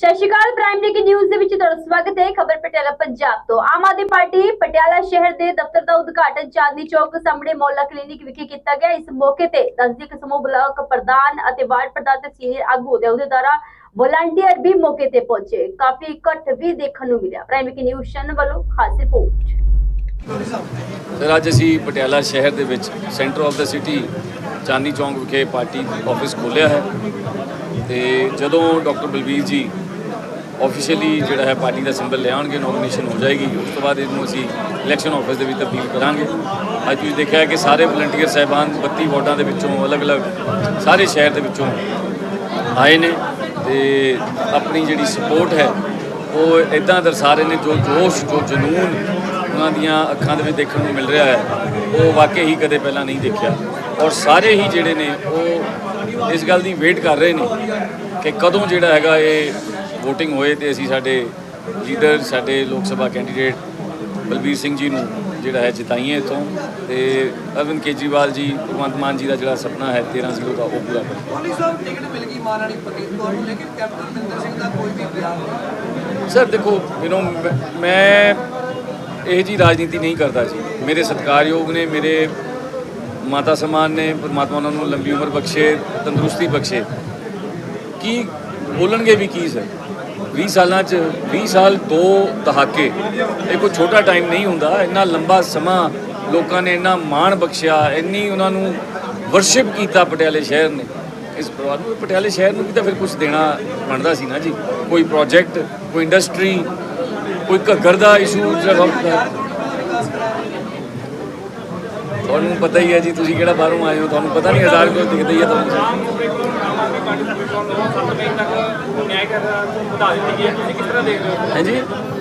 ਸਤਿ ਸ਼੍ਰੀ ਅਕਾਲ Prime TV News ਦੇ ਵਿੱਚ ਤੁਹਾਡਾ ਸਵਾਗਤ ਹੈ ਖਬਰ ਪਟਿਆਲਾ ਪੰਜਾਬ ਤੋਂ। ਆਮ ਆਦਮੀ ਪਾਰਟੀ ਪਟਿਆਲਾ ਸ਼ਹਿਰ ਦੇ ਦਫ਼ਤਰ ਦਾ ਉਦਘਾਟਨ ਚਾਂਦਨੀ ਚੌਕ ਸਾਹਮਣੇ ਮੋਹੱਲਾ ਕਲੀਨਿਕ ਵਿਖੇ ਕੀਤਾ ਗਿਆ। ਇਸ ਮੌਕੇ ਤੇ ਨਜ਼ਦੀਕ ਸਮੂਹ ਬਲਾਕ ਪ੍ਰਧਾਨ ਅਤੇ ਵਾਰਡ ਪ੍ਰਧਾਨ ਤੇ ਸੀਨੀਅਰ ਆਗੂ ਦੇ ਅਹੁਦੇਦਾਰਾਂ ਵਲੰਟੀਅਰ ਵੀ ਮੌਕੇ ਤੇ ਪਹੁੰਚੇ। ਕਾਫੀ ਇਕੱਠ ਵੀ ਦੇਖਣ ਨੂੰ ਮਿਲਿਆ। ਪ੍ਰਾਈਮ ਟੀਵੀ ਨਿਊਜ਼ ਚੈਨਲ ਵੱਲੋਂ ਖਾਸ ਰਿਪੋਰਟ। ਸਰ, ਅੱਜ ਅਸੀਂ ਪਟਿਆਲਾ ਸ਼ਹਿਰ ਦੇ ਵਿੱਚ ਸੈਂਟਰ ਆਫ ਦਾ ਸਿਟੀ ਚਾਂਦੀ ਚੌਂਕ ਵਿਖੇ ਪਾਰਟੀ ਆਫਿਸ ਖੋਲ੍ਹਿਆ ਹੈ। ਤੇ ਜਦੋਂ ਡਾਕਟਰ ਬਲਬੀਰ ਜੀ ਆਫੀਸ਼ੀਅਲੀ ਜਿਹੜਾ ਹੈ ਪਾਰਟੀ ਦਾ ਸਿੰਬਲ ਲਿਆਉਣਗੇ ਨੋਮੀਨੇਸ਼ਨ ਹੋ ਜਾਏਗੀ। ਉਸ ਤੋਂ ਬਾਅਦ ਇਹਨੂੰ ਅਸੀਂ ਇਲੈਕਸ਼ਨ ਆਫਿਸ ਦੇ ਵਿੱਚ ਤਬਦੀਲ ਕਰਾਂਗੇ। ਅੱਜ ਤੁਸੀਂ ਦੇਖਿਆ ਕਿ ਸਾਰੇ ਵਲੰਟੀਅਰ ਸਹਿਬਾਨ 32 ਵਾਰਡਾਂ ਦੇ ਵਿੱਚੋਂ ਅਲੱਗ-ਅਲੱਗ ਸਾਰੇ ਸ਼ਹਿਰ ਦੇ ਵਿੱਚੋਂ ਆਏ ਨੇ ਤੇ ਆਪਣੀ ਜਿਹੜੀ ਸਪੋਰਟ ਹੈ, ਉਹ ਇਦਾਂ ਦਰਸਾ ਰਹੇ ਨੇ ਜੋ ਜੋਸ਼, ਜੋ ਜਨੂਨ ਉਹਨਾਂ ਦੀਆਂ ਅੱਖਾਂ ਦੇ ਵਿੱਚ ਦੇਖਣ ਨੂੰ ਮਿਲ ਰਿਹਾ ਹੈ। ਉਹ ਵਾਕਈ ਹੀ ਕਦੇ ਪਹਿਲਾਂ ਨਹੀਂ ਦੇਖਿਆ। ਔਰ ਸਾਰੇ ਹੀ ਜਿਹੜੇ ਨੇ, ਉਹ ਇਸ ਗੱਲ ਦੀ ਵੇਟ ਕਰ ਰਹੇ ਨੇ ਕਿ ਕਦੋਂ ਜਿਹੜਾ ਹੈਗਾ ਇਹ VOTING ਹੋਏ ਤੇ ਅਸੀਂ ਸਾਡੇ ਲੀਡਰ ਸਾਡੇ ਲੋਕ ਸਭਾ ਕੈਂਡੀਡੇਟ ਬਲਬੀਰ ਸਿੰਘ ਜੀ ਨੂੰ ਜਿਹੜਾ ਹੈ ਜਿਤਾਈਏ ਇੱਥੋਂ ਤੇ ਅਰਵਿੰਦ ਕੇਜਰੀਵਾਲ ਜੀ ਭਗਵੰਤ ਮਾਨ ਜੀ ਦਾ ਜਿਹੜਾ ਸੁਪਨਾ ਹੈ 13 ਜ਼ੀਰੋ ਦਾ ਉਹ ਪੂਰਾ ਕੋਹਲੀ ਸਾਹਿਬ ਟਿਕਟ ਮਿਲ ਗਈ ਮਾਨ ਵਾਲੀ ਪੱਕੀ ਤੁਹਾਨੂੰ ਲੇਕਿਨ ਕੈਪਟਨ ਅਮਰਿੰਦਰ ਸਿੰਘ ਦਾ ਕੋਈ ਵੀ ਬਿਆਨ ਨਹੀਂ। ਸਰ ਦੇਖੋ ਯੂ نو ਮੈਂ ਇਹ ਜੀ ਰਾਜਨੀਤੀ ਨਹੀਂ ਕਰਦਾ ਜੀ। ਮੇਰੇ ਸਤਿਕਾਰਯੋਗ ਨੇ ਮੇਰੇ ਮਾਤਾ ਸਮਾਨ ਨੇ ਪਰਮਾਤਮਾ ਉਹਨਾਂ ਨੂੰ ਲੰਬੀ ਉਮਰ ਬਖਸ਼ੇ ਤੰਦਰੁਸਤੀ ਬਖਸ਼ੇ। ਕੀ ਬੋਲਣਗੇ ਵੀ ਕੀ ਸਰ 20 ਸਾਲਾਂ ਚ 20 ਸਾਲ ਦੋ ਦਹਾਕੇ ਇਹ ਕੋਈ ਛੋਟਾ ਟਾਈਮ ਨਹੀਂ ਹੁੰਦਾ, ਇੰਨਾ ਲੰਬਾ ਸਮਾਂ ਲੋਕਾਂ ਨੇ ਇੰਨਾ ਮਾਣ ਬਖਸ਼ਿਆ, ਇੰਨੀ ਉਹਨਾਂ ਨੂੰ ਵਰਸ਼ਿਪ ਕੀਤਾ ਪਟਿਆਲੇ ਸ਼ਹਿਰ ਨੇ। ਇਸ ਪਰਿਵਾਰ ਨੂੰ ਪਟਿਆਲੇ ਸ਼ਹਿਰ ਨੂੰ ਵੀ ਤਾਂ ਫਿਰ ਕੁਝ ਦੇਣਾ ਬਣਦਾ ਸੀ ਨਾ ਜੀ। ਕੋਈ ਪ੍ਰੋਜੈਕਟ ਕੋਈ ਇੰਡਸਟਰੀ ਕੋਈ ਘੱਗਰ ਦਾ ਇਸ਼ੂ ਜਿਹੜਾ ਹੁੰਦਾ ਤੁਹਾਨੂੰ ਪਤਾ ਹੀ ਹੈ ਜੀ, ਤੁਸੀਂ ਕਿਹੜਾ ਬਾਹਰੋਂ ਆਏ ਹੋ, ਤੁਹਾਨੂੰ ਪਤਾ ਨਹੀਂ ਹਜ਼ਾਰ ਕੋਈ ਦਿਖਦਾ ਹੀ ਹੈ ਤੁਹਾਨੂੰ। ਨਿਆਂ ਕਰ ਵਧਾ ਦਿੱਤੀ ਗਈ ਹੈ ਤੁਸੀਂ ਕਿਸ ਤਰ੍ਹਾਂ ਦੇਖਦੇ ਹੋ? ਹਾਂਜੀ।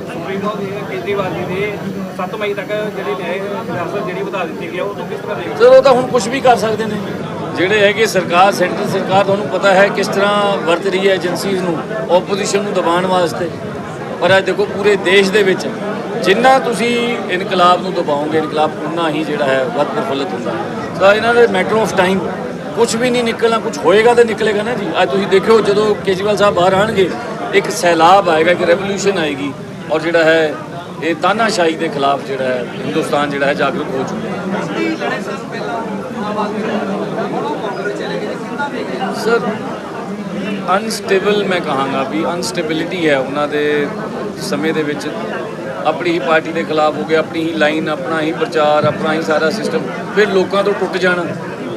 ਸੁਪਰੀਮ ਕੋਰਟ ਦੇ ਕੇਜਰੀਵਾਲ ਜੀ ਦੇ 7 ਮਈ ਤੱਕ ਜਿਹੜੀ ਨਿਆਂ ਹਿਰਾਸਤ ਜਿਹੜੀ ਵਧਾ ਦਿੱਤੀ ਗਈ ਹੈ ਉਹ ਤੁਸੀਂ ਕਿਸ ਤਰ੍ਹਾਂ ਦੇਖਦੇ ਸਰ ਉਹ ਤਾਂ ਹੁਣ ਕੁਝ ਵੀ ਕਰ ਸਕਦੇ ਨੇ। ਜਿਹੜੇ ਹੈਗੇ ਸਰਕਾਰ ਸੈਂਟਰ ਸਰਕਾਰ ਤੁਹਾਨੂੰ ਪਤਾ ਹੈ ਕਿਸ ਤਰ੍ਹਾਂ ਵਰਤ ਰਹੀ ਹੈ ਏਜੰਸੀਜ਼ ਨੂੰ ਆਪੋਜੀਸ਼ਨ ਨੂੰ ਦਬਾਉਣ ਵਾਸਤੇ। ਪਰ ਅੱਜ ਦੇਖੋ ਪੂਰੇ ਦੇਸ਼ ਦੇ ਵਿੱਚ ਜਿੰਨਾ ਤੁਸੀਂ ਇਨਕਲਾਬ ਨੂੰ ਦਬਾਓਗੇ ਇਨਕਲਾਬ ਉਨਾ ਹੀ ਜਿਹੜਾ ਹੈ ਵੱਧ ਪ੍ਰਫੁੱਲਤ ਹੁੰਦਾ। ਹੈ ਸੋ ਇਹਨਾਂ ਦੇ ਮੈਟਰ ਆਫ ਟਾਈਮ ਕੁਝ ਵੀ ਨਹੀਂ ਨਿਕਲਣਾ ਕੁਝ ਹੋਏਗਾ ਤਾਂ ਨਿਕਲੇਗਾ ਨਾ ਜੀ। ਅੱਜ ਤੁਸੀਂ ਦੇਖਿਓ, ਜਦੋਂ ਕੇਜਰੀਵਾਲ ਸਾਹਿਬ ਬਾਹਰ ਆਣਗੇ, ਇੱਕ ਸੈਲਾਬ ਆਏਗਾ ਕਿ ਰੈਵੋਲੂਸ਼ਨ ਆਏਗੀ ਔਰ ਜਿਹੜਾ ਹੈ, ਇਹ ਤਾਨਾਸ਼ਾਹੀ ਦੇ ਖਿਲਾਫ ਜਿਹੜਾ ਹੈ, ਹਿੰਦੁਸਤਾਨ ਜਿਹੜਾ ਹੈ ਜਾਗਰੂਕ ਹੋ ਚੁੱਕਾ ਸਰ ਅਨਸਟੇਬਲ ਮੈਂ ਕਹਾਂਗਾ ਵੀ ਅਨਸਟੇਬਿਲਿਟੀ ਹੈ ਉਹਨਾਂ ਦੇ ਸਮੇਂ ਦੇ ਵਿੱਚ। ਆਪਣੀ ਹੀ ਪਾਰਟੀ ਦੇ ਖਿਲਾਫ ਹੋ ਗਿਆ, ਆਪਣੀ ਹੀ ਲਾਈਨ ਆਪਣਾ ਹੀ ਪ੍ਰਚਾਰ, ਆਪਣਾ ਹੀ ਸਾਰਾ ਸਿਸਟਮ ਫਿਰ ਲੋਕਾਂ ਤੋਂ ਟੁੱਟ ਜਾਣਾ।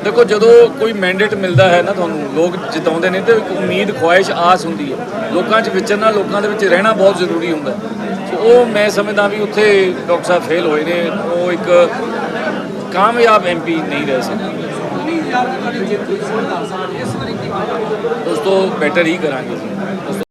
ਦੇਖੋ ਜਦੋਂ ਕੋਈ ਮੈਂਡੇਟ ਮਿਲਦਾ ਹੈ ਨਾ ਤੁਹਾਨੂੰ ਲੋਕ ਜਿਤਾਉਂਦੇ ਨੇ ਤੇ ਇੱਕ ਉਮੀਦ ਖੁਆਇਸ਼ ਆਸ ਹੁੰਦੀ ਹੈ ਲੋਕਾਂ 'ਚ ਵਿਚਰਨਾ ਲੋਕਾਂ ਦੇ ਵਿੱਚ ਰਹਿਣਾ ਬਹੁਤ ਜ਼ਰੂਰੀ ਹੁੰਦਾ। ਸੋ ਉਹ ਮੈਂ ਸਮਝਦਾ ਵੀ ਉੱਥੇ ਡਾਕਟਰ ਸਾਹਿਬ ਫੇਲ ਹੋਏ ਨੇ ਉਹ ਇੱਕ ਕਾਮਯਾਬ ਐਮਪੀ ਨਹੀਂ ਰਹਿ ਸਕਦੇ 19000 ਦੀ ਤੁਹਾਡੀ ਜਿੱਤ ਹੋਈ ਸੰਵਿਧਾਨ ਸਭਾ 'ਚ। ਇਸ ਵਾਰੀ ਕੀ ਹੋਇਆ ਦੋਸਤੋ ਬੈਟਰ ਹੀ ਕਰਾਂਗੇ